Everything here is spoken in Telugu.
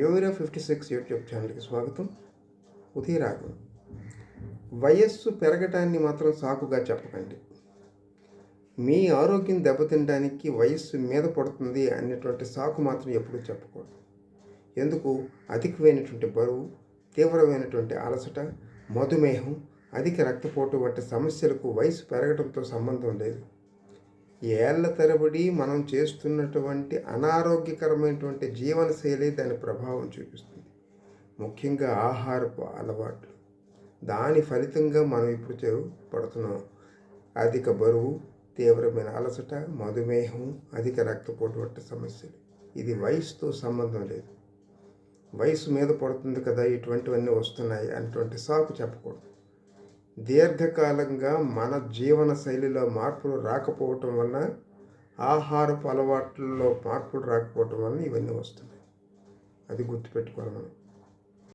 యోగిరా ఫిఫ్టీ సిక్స్ యూట్యూబ్ ఛానల్కి స్వాగతం. ఉదయరాగం వయస్సు పెరగటాన్ని మాత్రం సాకుగా చెప్పకండి. మీ ఆరోగ్యం దెబ్బతినడానికి వయస్సు మీద పడుతుంది అనేటువంటి సాకు మాత్రం ఎప్పుడూ చెప్పకూడదు. ఎందుకు? అధికమైనటువంటి బరువు తీవ్రమైనటువంటి అలసట మధుమేహం అధిక రక్తపోటు వంటి సమస్యలకు వయసు పెరగడంతో సంబంధం లేదు. ఏళ్ళ తరబడి మనం చేస్తున్నటువంటి అనారోగ్యకరమైనటువంటి జీవనశైలి దాని ప్రభావం చూపిస్తుంది. ముఖ్యంగా ఆహారపు అలవాట్లు. దాని ఫలితంగా మనం ఇప్పుడు చే- పడుతున్నాం. అధిక బరువు తీవ్రమైన అలసట మధుమేహం అధిక రక్తపోటు వంటి సమస్యలు. ఇది వయసుతో సంబంధం లేదు. వయసు మీద పడుతుంది కదా ఇటువంటివన్నీ వస్తున్నాయి అటువంటి సాకు చెప్పకూడదు. దీర్ఘకాలంగా మన జీవన శైలిలో మార్పులు రాకపోవటం వలన ఆహారపు అలవాట్లలో మార్పులు రాకపోవటం వలన ఇవన్నీ వస్తున్నాయి. అది గుర్తుపెట్టుకోవాలి మనం.